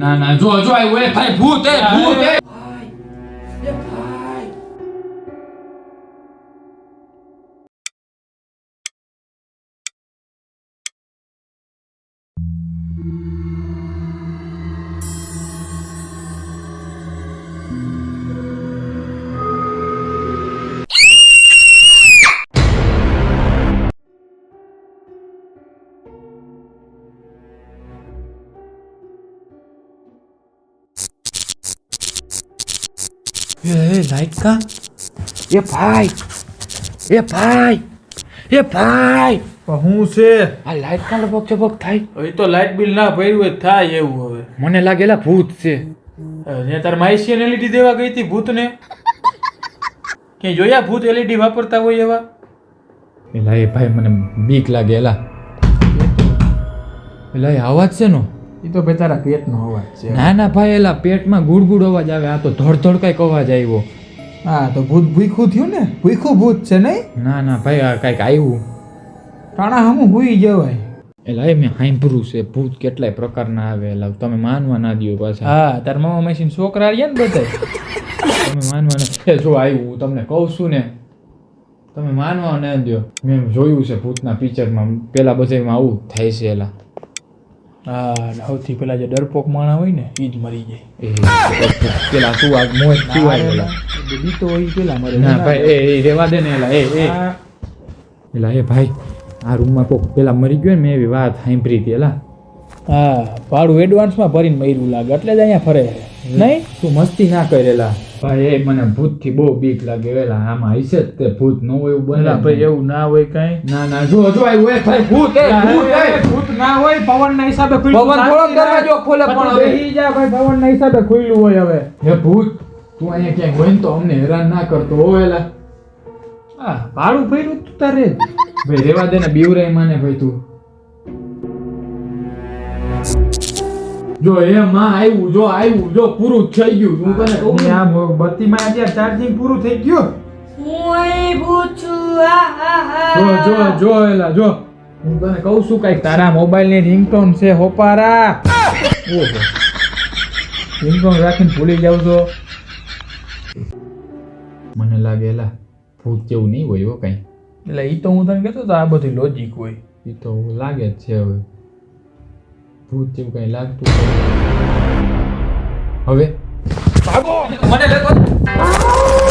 ના ના જો જો આવ્યું એ ભાઈ ભૂત એ ભૂત એ એ લાઈટ કા એ ભાઈ એ ભાઈ એ ભાઈ હું છે આ લાઈટ કા લપક ચબક થાય હવે તો લાઇટ બિલ ના ભર્યું હોય થાય એવું હવે મને લાગેલા ભૂત છે ને તાર માઈસી એલઈડી દેવા ગઈ હતી ભૂતને ક્યાંય જોયા ભૂત એલઈડી વાપરતા હોય એવા એલા એ ભાઈ મને બીક લાગે એલા એલા એ અવાજ છે નો એ તો ભાઈ તારા પેટનો અવાજ છે. ના ના ભાઈ એલા પેટમાં ગુડગુડ ગુડ અવાજ આવે આ તો ધડધડ ધડ કંઈક અવાજ આવ્યો. હા તો ભૂત ભૂખું થયું ને? ભૂખું ભૂત છે નહીં? ના ના ભાઈ આ કંઈક આવ્યું. ટાણા હમું ભૂઈ જવાય. એલા એ મેં સાંભળ્યું છે ભૂત કેટલાય પ્રકારના આવે એલા તમે માનવા ના દ્યો પાછા. હા તાર મામા મશીન છોકરા રહ્યા ને બધા તમે માનવા ના જો આવ્યું હું તમને કહું છું ને તમે માનવા ના દ્યો. મેં જોયું છે ભૂતના પિક્ચરમાં પેલા બધામાં આવું થાય છે એલા. હા સૌથી પેલા જે ડરપોક માણા હોય ને એ જ મરી જાય. પેલા તું આ મોજ પેલા. આવેલા તો હોય પેલા મરે. ના ભાઈ એ એ રેવા દે ને એલા એ એ. એલા એ ભાઈ આ રૂમમાં કોક પેલા મરી ગયો ને મેં એવી વાત સાંભળી હતી એલા. હા ભાડું એડવાન્સમાં ભરીને મર્યું લાગે એટલે જ અહીંયા ફરે. નહીં? તું મસ્તી ના કરેલા ભાઈ એ મને ભૂતથી બહુ બીક લાગે વેલા આમાં હશે જ તે ભૂત ન હોય એવું બને. ભાઈ એવું ના હોય કાંઈ. ના ના જો જો આવ્યું એ ભાઈ ભૂત ભૂત ના હોય પવન ના હિસાબે પવન થોડો દરવાજો ખોલે પણ હવે. બેહી જા ભાઈ પવન ના હિસાબે ખુલ્લું હોય હવે. હે ભૂત તું અહીંયા ક્યાંક હોય ને તો અમને હેરાન ના કરતો હો વેલા. હા ભાડું ભર્યું તું તારે. ભાઈ રેવા દે ને બીવરાય માને ભાઈ તું. જો એ માં આવ્યું જો આવ્યું જો પૂરું થઈ ગયું. હું તને કહું ને. આ બત્તી માં અત્યારે ચાર્જિંગ પૂરું થઈ ગયું. આ આ જો જો જો એલા જો. હું તને કહું છું કંઈક તારા મોબાઈલની રિંગટોન છે હોપારા. ઓહો. રિંગટોન રાખીને ભૂલી જાવ છો. મને લાગે એલા ભૂત જેવું નહીં હોય હો કઈ. એટલે ઈ તો હું તને કહેતો તો આ બધી લોજિક હોય. એ તો લાગે જ છે હવે. ભૂત જેવું કઈ લાગતું હવે? ભાગો! મને લેતો